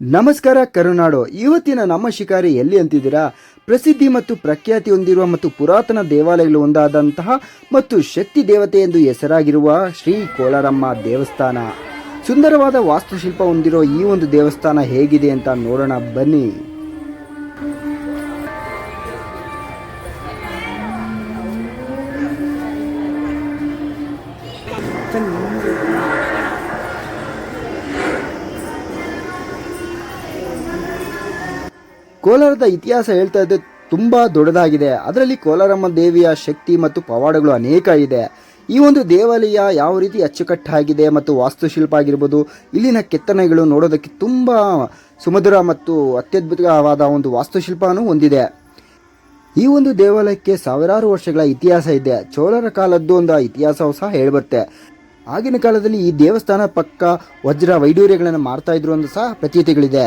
ನಮಸ್ಕಾರ ಕರುನಾಡು. ಇವತ್ತಿನ ನಮ್ಮ ಶಿಕಾರಿ ಎಲ್ಲಿ ಅಂತಿದ್ದೀರಾ? ಪ್ರಸಿದ್ಧಿ ಮತ್ತು ಪ್ರಖ್ಯಾತಿ ಹೊಂದಿರುವ ಮತ್ತು ಪುರಾತನ ದೇವಾಲಯಗಳು ಒಂದಾದಂತಹ ಮತ್ತು ಶಕ್ತಿ ದೇವತೆ ಎಂದು ಹೆಸರಾಗಿರುವ ಶ್ರೀ ಕೋಲಾರಮ್ಮ ದೇವಸ್ಥಾನ. ಸುಂದರವಾದ ವಾಸ್ತುಶಿಲ್ಪ ಹೊಂದಿರೋ ಈ ಒಂದು ದೇವಸ್ಥಾನ ಹೇಗಿದೆ ಅಂತ ನೋಡೋಣ, ಬನ್ನಿ. ಕೋಲಾರದ ಇತಿಹಾಸ ಹೇಳ್ತಾ ಇದ್ದೆ ತುಂಬ ದೊಡ್ಡದಾಗಿದೆ. ಅದರಲ್ಲಿ ಕೋಲಾರಮ್ಮ ದೇವಿಯ ಶಕ್ತಿ ಮತ್ತು ಪವಾಡಗಳು ಅನೇಕ ಇದೆ. ಈ ಒಂದು ದೇವಾಲಯ ಯಾವ ರೀತಿ ಅಚ್ಚುಕಟ್ಟಾಗಿದೆ ಮತ್ತು ವಾಸ್ತುಶಿಲ್ಪ ಆಗಿರ್ಬೋದು, ಇಲ್ಲಿನ ಕೆತ್ತನೆಗಳು ನೋಡೋದಕ್ಕೆ ತುಂಬ ಸುಮಧುರ ಮತ್ತು ಅತ್ಯದ್ಭುತವಾದ ಒಂದು ವಾಸ್ತುಶಿಲ್ಪನೂ ಹೊಂದಿದೆ. ಈ ಒಂದು ದೇವಾಲಯಕ್ಕೆ ಸಾವಿರಾರು ವರ್ಷಗಳ ಇತಿಹಾಸ ಇದೆ. ಚೋಳರ ಕಾಲದ್ದು ಒಂದು ಇತಿಹಾಸವೂ ಸಹ ಹೇಳ್ಬರುತ್ತೆ ಆಗಿನ ಕಾಲದಲ್ಲಿ ಈ ದೇವಸ್ಥಾನ ಪಕ್ಕ ವಜ್ರ ವೈಡೂರ್ಯಗಳನ್ನು ಮಾಡ್ತಾ ಇದ್ರು ಅಂತ ಸಹ ಪ್ರತೀತಿಗಳಿದೆ.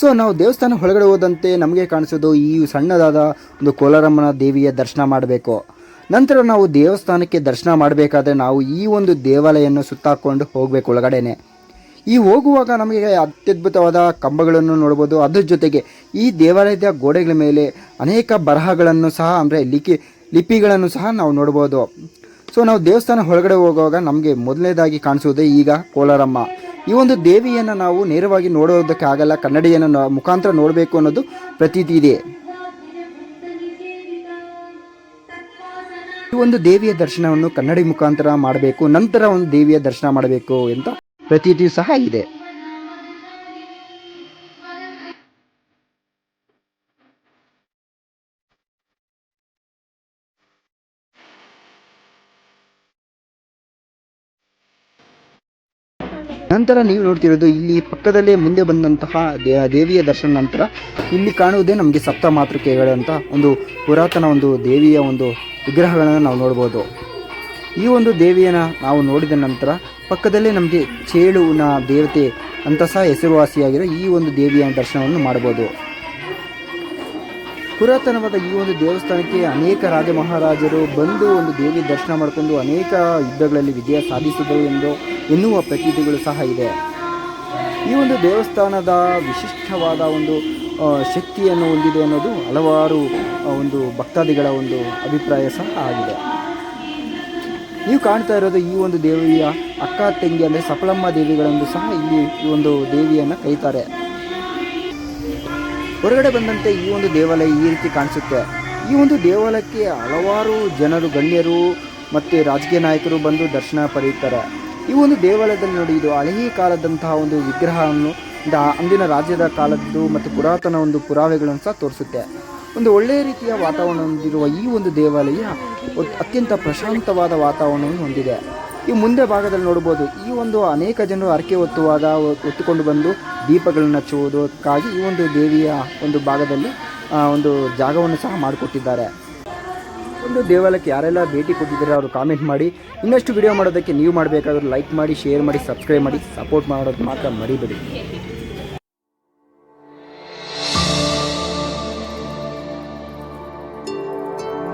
ಸೊ ನಾವು ದೇವಸ್ಥಾನ ಒಳಗಡೆ ಹೋದಂತೆ ನಮಗೆ ಕಾಣಿಸೋದು ಈ ಸಣ್ಣದಾದ ಒಂದು ಕೋಲಾರಮ್ಮನ ದೇವಿಯ ದರ್ಶನ ಮಾಡಬೇಕು. ನಂತರ ನಾವು ದೇವಸ್ಥಾನಕ್ಕೆ ದರ್ಶನ ಮಾಡಬೇಕಾದ್ರೆ ನಾವು ಈ ಒಂದು ದೇವಾಲಯವನ್ನು ಸುತ್ತಾಕೊಂಡು ಹೋಗಬೇಕು ಒಳಗಡೆನೆ. ಈ ಹೋಗುವಾಗ ನಮಗೆ ಅತ್ಯದ್ಭುತವಾದ ಕಂಬಗಳನ್ನು ನೋಡ್ಬೋದು. ಅದ್ರ ಜೊತೆಗೆ ಈ ದೇವಾಲಯದ ಗೋಡೆಗಳ ಮೇಲೆ ಅನೇಕ ಬರಹಗಳನ್ನು ಸಹ ಅಂದರೆ ಲಿಖಿ, ಲಿಪಿಗಳನ್ನು ಸಹ ನಾವು ನೋಡ್ಬೋದು. ಸೊ ನಾವು ದೇವಸ್ಥಾನ ಒಳಗಡೆ ಹೋಗುವಾಗ ನಮಗೆ ಮೊದಲನೇದಾಗಿ ಕಾಣಿಸೋದೇ ಈಗ ಕೋಲಾರಮ್ಮ. ಈ ಒಂದು ದೇವಿಯನ್ನು ನಾವು ನೇರವಾಗಿ ನೋಡೋದಕ್ಕೆ ಆಗಲ್ಲ ಕನ್ನಡಿಯನ್ನು ಮುಖಾಂತರ ನೋಡಬೇಕು ಅನ್ನೋದು ಪ್ರತೀತಿ ಇದೆ. ಈ ಒಂದು ದೇವಿಯ ದರ್ಶನವನ್ನು ಕನ್ನಡಿ ಮುಖಾಂತರ ಮಾಡಬೇಕು, ನಂತರ ಒಂದು ದೇವಿಯ ದರ್ಶನ ಮಾಡಬೇಕು ಅಂತ ಪ್ರತೀತಿ ಸಹ ಇದೆ. ನಂತರ ನೀವು ನೋಡ್ತಿರೋದು ಇಲ್ಲಿ ಪಕ್ಕದಲ್ಲೇ ಮುಂದೆ ಬಂದಂತಹ ದೇವಿಯ ದರ್ಶನ ನಂತರ ಇಲ್ಲಿ ಕಾಣುವುದೇ ನಮಗೆ ಸಪ್ತ ಮಾತೃಕೆಗಳಂತ ಒಂದು ಪುರಾತನ ಒಂದು ದೇವಿಯ ಒಂದು ವಿಗ್ರಹಗಳನ್ನು ನಾವು ನೋಡ್ಬೋದು. ಈ ಒಂದು ದೇವಿಯನ್ನು ನಾವು ನೋಡಿದ ನಂತರ ಪಕ್ಕದಲ್ಲೇ ನಮಗೆ ಚೇಳುವಿನ ದೇವತೆ ಅಂತ ಸಹ ಹೆಸರುವಾಸಿಯಾಗಿರೋ ಈ ಒಂದು ದೇವಿಯ ದರ್ಶನವನ್ನು ಮಾಡಬಹುದು ಪುರಾತನವಾದ ಈ ಒಂದು ದೇವಸ್ಥಾನಕ್ಕೆ ಅನೇಕ ರಾಜ ಮಹಾರಾಜರು ಬಂದು ಒಂದು ದೇವಿ ದರ್ಶನ ಮಾಡಿಕೊಂಡು ಅನೇಕ ಯುದ್ಧಗಳಲ್ಲಿ ವಿಜಯ ಸಾಧಿಸಿದರು ಎಂದು ಎನ್ನುವ ಪ್ರತೀತಿಗಳು ಸಹ ಇದೆ. ಈ ಒಂದು ದೇವಸ್ಥಾನದ ವಿಶಿಷ್ಟವಾದ ಒಂದು ಶಕ್ತಿಯನ್ನು ಹೊಂದಿದೆ ಅನ್ನೋದು ಹಲವಾರು ಒಂದು ಭಕ್ತಾದಿಗಳ ಒಂದು ಅಭಿಪ್ರಾಯ ಸಹ ಆಗಿದೆ. ನೀವು ಕಾಣ್ತಾ ಇರೋದು ಈ ಒಂದು ದೇವಿಯ ಅಕ್ಕ ತಂಗಿ ಅಂದರೆ ಸಫಲಮ್ಮ ದೇವಿಗಳೆಂದು ಸಹ ಇಲ್ಲಿ ಈ ಒಂದು ದೇವಿಯನ್ನು ಕೈತಾರೆ ಹೊರಗಡೆ ಬಂದಂತೆ ಈ ಒಂದು ದೇವಾಲಯ ಈ ರೀತಿ ಕಾಣಿಸುತ್ತೆ. ಈ ಒಂದು ದೇವಾಲಯಕ್ಕೆ ಹಲವಾರು ಜನರು ಗಣ್ಯರು ಮತ್ತು ರಾಜಕೀಯ ನಾಯಕರು ಬಂದು ದರ್ಶನ ಪಡೆಯುತ್ತಾರೆ. ಈ ಒಂದು ದೇವಾಲಯದಲ್ಲಿ ನೋಡಿ, ಇದು ಹಳೆಯ ಕಾಲದಂತಹ ಒಂದು ವಿಗ್ರಹವನ್ನು ಅಂದಿನ ರಾಜ್ಯದ ಕಾಲದ್ದು ಮತ್ತು ಪುರಾತನ ಒಂದು ಪುರಾವೆಗಳನ್ನು ಸಹ ತೋರಿಸುತ್ತೆ. ಒಂದು ಒಳ್ಳೆಯ ರೀತಿಯ ವಾತಾವರಣ ಹೊಂದಿರುವ ಈ ಒಂದು ದೇವಾಲಯ ಅತ್ಯಂತ ಪ್ರಶಾಂತವಾದ ವಾತಾವರಣವನ್ನು ಹೊಂದಿದೆ. ಈ ಮುಂದೆ ಭಾಗದಲ್ಲಿ ನೋಡ್ಬೋದು ಈ ಒಂದು ಅನೇಕ ಜನರು ಹರಕೆ ಹೊತ್ತುವಾಗ ಹೊತ್ತುಕೊಂಡು ಬಂದು ದೀಪಗಳನ್ನು ಹಚ್ಚುವುದಕ್ಕಾಗಿ ಈ ಒಂದು ದೇವಿಯ ಒಂದು ಭಾಗದಲ್ಲಿ ಒಂದು ಜಾಗವನ್ನು ಸಹ ಮಾಡಿಕೊಟ್ಟಿದ್ದಾರೆ. ಒಂದು ದೇವಾಲಯಕ್ಕೆ ಯಾರೆಲ್ಲ ಭೇಟಿ ಕೊಟ್ಟಿದ್ದಾರೆ ಅವರು ಕಾಮೆಂಟ್ ಮಾಡಿ. ಇನ್ನಷ್ಟು ವಿಡಿಯೋ ಮಾಡೋದಕ್ಕೆ ನೀವು ಮಾಡಬೇಕಾದ್ರೆ ಲೈಕ್ ಮಾಡಿ ಶೇರ್ ಮಾಡಿ ಸಬ್ಸ್ಕ್ರೈಬ್ ಮಾಡಿ ಸಪೋರ್ಟ್ ಮಾಡೋದು ಮಾತ್ರ ಮರಿಬೇಡಿ.